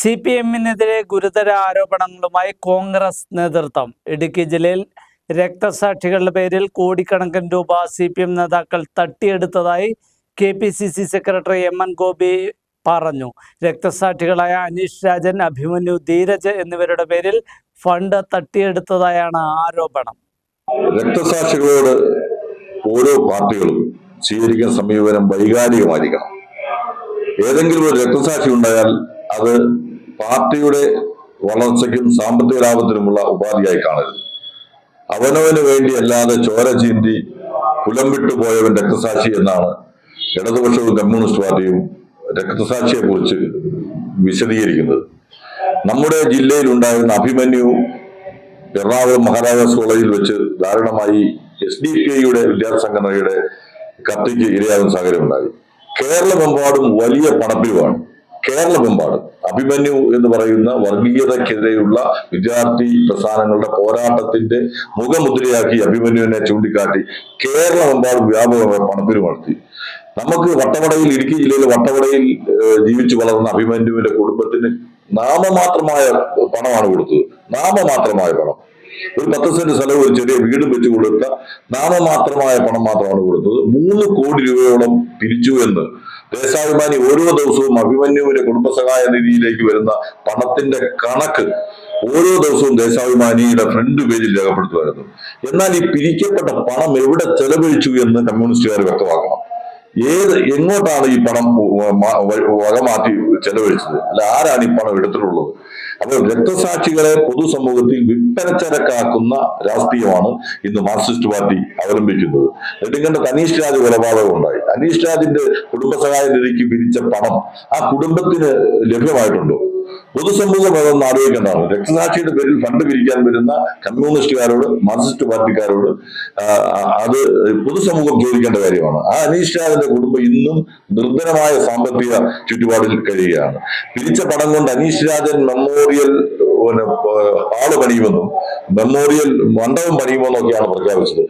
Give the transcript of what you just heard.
C P എമ്മിനെതിരെ ഗുരുതര ആരോപണങ്ങളുമായി കോൺഗ്രസ് നേതൃത്വം. ഇടുക്കി ജില്ലയിൽ രക്തസാക്ഷികളുടെ പേരിൽ കോടിക്കണക്കിന് രൂപ സി പി എം നേതാക്കൾ തട്ടിയെടുത്തതായി K P C C secretary M N Gopi പറഞ്ഞു. രക്തസാക്ഷികളായ അനീഷ് രാജൻ അഭിമന്യു ധീരജ് എന്നിവരുടെ പേരിൽ ഫണ്ട് തട്ടിയെടുത്തതായാണ് ആരോപണം. രക്തസാക്ഷികളോട് ഓരോ പാർട്ടികളും സ്വീകരിക്കുന്ന സമീപനം വൈകാരികമായിരിക്കണം. ഏതെങ്കിലും ഒരു രക്തസാക്ഷി ഉണ്ടായാൽ അത് പാർട്ടിയുടെ വളർച്ചയ്ക്കും സാമ്പത്തിക ലാഭത്തിനുമുള്ള ഉപാധിയായി കാണരുത്. അവനവന് വേണ്ടി അല്ലാതെ ചോര ചീന്തി കുലം വിട്ടുപോയവൻ രക്തസാക്ഷി എന്നാണ് ഇടതുപക്ഷവും കമ്മ്യൂണിസ്റ്റ് പാർട്ടിയും രക്തസാക്ഷിയെ കുറിച്ച് വിശദീകരിക്കുന്നത്. നമ്മുടെ ജില്ലയിൽ ഉണ്ടായിരുന്ന അഭിമന്യു എറണാകുളം മഹാരാജാസ് കോളേജിൽ വെച്ച് ദാരുണമായി എസ് ഡി പി ഐയുടെ വിദ്യാർത്ഥി സംഘടനയുടെ കത്തിക്ക് ഇരയാകുന്ന സാഹചര്യം ഉണ്ടായി കേരളമെമ്പാടും വലിയ പണപ്പിരിവാണ്. കേരളമെമ്പാടും അഭിമന്യു എന്ന് പറയുന്ന വർഗീയതക്കെതിരെയുള്ള വിദ്യാർത്ഥി പ്രസ്ഥാനങ്ങളുടെ പോരാട്ടത്തിന്റെ മുഖമുദ്രയാക്കി അഭിമന്യുവിനെ ചൂണ്ടിക്കാട്ടി കേരളമെമ്പാടും വ്യാപകമായ പണപ്പിന് വളർത്തി നമുക്ക് വട്ടവടയിൽ ഇടുക്കി ജില്ലയിൽ വട്ടവടയിൽ ജീവിച്ചു വളർന്ന അഭിമന്യുവിന്റെ കുടുംബത്തിന് നാമമാത്രമായ പണമാണ് കൊടുത്തത്. നാമമാത്രമായ പണം. ഒരു പത്ത് സെന്റ് സ്ഥലവും ഒരു ചെറിയ വീടും വെച്ച് കൊടുത്ത നാമമാത്രമായ പണം മാത്രമാണ് കൊടുത്തത്. മൂന്ന് കോടി രൂപയോളം പിരിച്ചു എന്ന് ദേശാഭിമാനി ഓരോ ദിവസവും അഭിമന്യുവിന്റെ കുടുംബസഹായ നിധിയിലേക്ക് വരുന്ന പണത്തിന്റെ കണക്ക് ഓരോ ദിവസവും ദേശാഭിമാനിയുടെ ഫ്രണ്ട് പേജിൽ രേഖപ്പെടുത്തുമായിരുന്നു. എന്നാൽ ഈ പിരിക്കപ്പെട്ട പണം എവിടെ ചെലവഴിച്ചു എന്ന് കമ്മ്യൂണിസ്റ്റുകാർ വ്യക്തമാക്കണം. ഏത് എങ്ങോട്ടാണ് ഈ പണം വക മാറ്റി വകമാറ്റി ചെലവഴിച്ചത്? അല്ല ആരാണ് ഈ പണം എടുത്തിട്ടുള്ളത്? അപ്പോൾ രക്തസാക്ഷികളെ പൊതുസമൂഹത്തിൽ വിൽപ്പനച്ചരക്കാക്കുന്ന രാഷ്ട്രീയമാണ് ഇന്ന് മാർക്സിസ്റ്റ് പാർട്ടി അവലംബിക്കുന്നത്. നെടുങ്കണ്ട അനീഷ് രാജ് കൊലപാതകം ഉണ്ടായി അനീഷ് രാജിന്റെ കുടുംബസഹായ നിധിക്ക് പിരിച്ച പണം ആ കുടുംബത്തിന് ലഭ്യമായിട്ടുണ്ടോ? പൊതുസമൂഹം അതൊന്ന് ആലോചിക്കേണ്ടതാണ്. രക്തസാക്ഷിയുടെ പേരിൽ ഫണ്ട് പിരിക്കാൻ വരുന്ന കമ്മ്യൂണിസ്റ്റുകാരോട് മാർക്സിസ്റ്റ് പാർട്ടിക്കാരോട് അത് പൊതുസമൂഹം ചോദിക്കേണ്ട കാര്യമാണ്. ആ അനീഷ് ഷാവിന്റെ കുടുംബം ഇന്നും ദുർബലമായ സാമ്പത്തിക ചുറ്റുപാടിൽ കഴിയുകയാണ്. പിരിച്ച പണം കൊണ്ട് അനീഷ് രാജൻ മെമ്മോറിയൽ ഹാൾ പണിയുമെന്നും മെമ്മോറിയൽ മണ്ഡപം പണിയുമെന്നൊക്കെയാണ് പ്രഖ്യാപിച്ചത്.